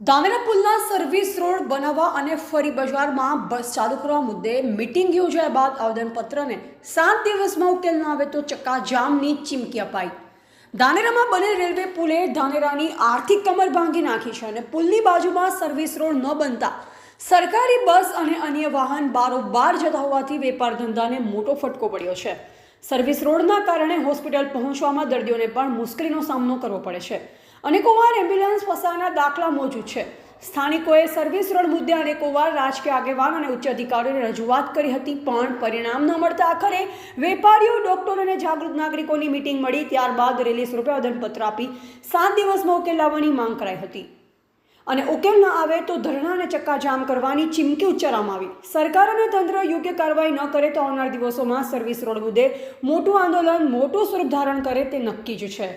Dhanera પુલના service road બનાવવા અને ફરી બજારમાં બસ ચાલુ કરવા મુદ્દે મિટિંગ યોજાયા બાદ આવેદનપત્રને સાત દિવસમાં ઉકેલ ન આવે તો ચક્કાજામની ચીમકી અપાઈ. ધાનેરામાં બને રેલવે પુલે ધાનેરાની આર્થિક કમર ભાંગી નાખી છે અને પુલની બાજુમાં સર્વિસ રોડ ન બનતા સરકારી બસ અને અન્ય વાહન બારોબાર જતા હોવાથી વેપાર ધંધાને મોટો ફટકો પડ્યો છે. સર્વિસ રોડના કારણે હોસ્પિટલ પહોંચવામાં દર્દીઓને પણ મુશ્કેલીનો સામનો કરવો પડે છે. અનેકોવાર એમ્બ્યુલન્સ ફસાવાના દાખલા મોજૂદ છે. સ્થાનિકોએ સર્વિસ રોડ મુદ્દે અનેકોવાર રાજકીય આગેવાન અને ઉચ્ચ અધિકારીઓને રજૂઆત કરી હતી, પણ પરિણામ ન મળતા આખરે વેપારીઓ, ડોક્ટરો અને જાગૃત નાગરિકોની મિટિંગ મળી, ત્યારબાદ રેલી સ્વરૂપે આવેદનપત્ર આપી સાત દિવસમાં ઉકેલ લાવવાની માંગ કરાઈ હતી. અને ઉકેલ ન આવે તો ધરણા અને ચક્કાજામ કરવાની ચીમકી ઉચ્ચારવામાં આવી. સરકાર અને તંત્ર યોગ્ય કાર્યવાહી ન કરે તો આવનાર દિવસોમાં સર્વિસ રોડ મુદ્દે મોટું આંદોલન, મોટું સ્વરૂપ ધારણ કરે તે નક્કી જ છે.